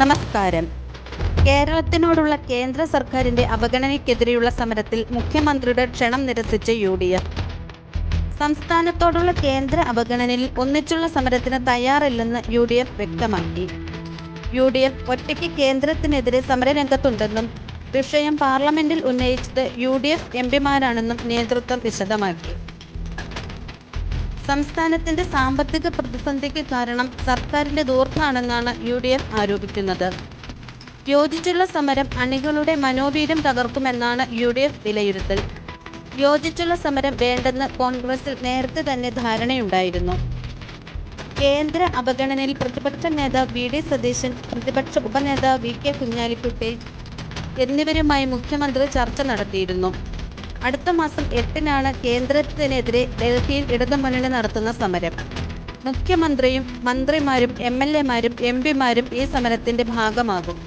നമസ്കാരം. കേരളത്തിനോടുള്ള കേന്ദ്ര സർക്കാരിന്റെ അവഗണനയ്ക്കെതിരെയുള്ള സമരത്തിൽ മുഖ്യമന്ത്രിയുടെ ക്ഷണം നിരസിച്ച് യു ഡി എഫ്. സംസ്ഥാനത്തോടുള്ള കേന്ദ്ര അവഗണനയിൽ ഒന്നിച്ചുള്ള സമരത്തിന് തയ്യാറില്ലെന്ന് യു ഡി എഫ് വ്യക്തമാക്കി. യു ഡി എഫ് ഒറ്റയ്ക്ക് കേന്ദ്രത്തിനെതിരെ സമരരംഗത്തുണ്ടെന്നും വിഷയം പാർലമെന്റിൽ ഉന്നയിച്ചത് യു ഡി എഫ് എം പിമാരാണെന്നും നേതൃത്വം വിശദമാക്കി. സംസ്ഥാനത്തിന്റെ സാമ്പത്തിക പ്രതിസന്ധിക്ക് കാരണം സർക്കാരിന്റെ ദൂർത്താണെന്നാണ് യു ഡി എഫ് ആരോപിക്കുന്നത്. യോജിച്ചുള്ള സമരം അണികളുടെ മനോവീര്യം തകർക്കുമെന്നാണ് യു ഡി എഫ് വിലയിരുത്തൽ. യോജിച്ചുള്ള സമരം വേണ്ടെന്ന് കോൺഗ്രസിൽ നേരത്തെ തന്നെ ധാരണയുണ്ടായിരുന്നു. കേന്ദ്ര അവഗണനയിൽ പ്രതിപക്ഷ നേതാവ് വി ഡി സതീശൻ പ്രതിപക്ഷ ഉപനേതാവ് വി കെ കുഞ്ഞാലിക്കുട്ടി എന്നിവരുമായി മുഖ്യമന്ത്രി ചർച്ച നടത്തിയിരുന്നു. അടുത്ത മാസം എട്ടിനാണ് കേന്ദ്രത്തിനെതിരെ ഡൽഹിയിൽ ഇടതുമുന്നണി നടത്തുന്ന സമരം. മുഖ്യമന്ത്രിയും മന്ത്രിമാരും എം എൽ എമാരും എം പിമാരും ഈ സമരത്തിന്റെ ഭാഗമാകും.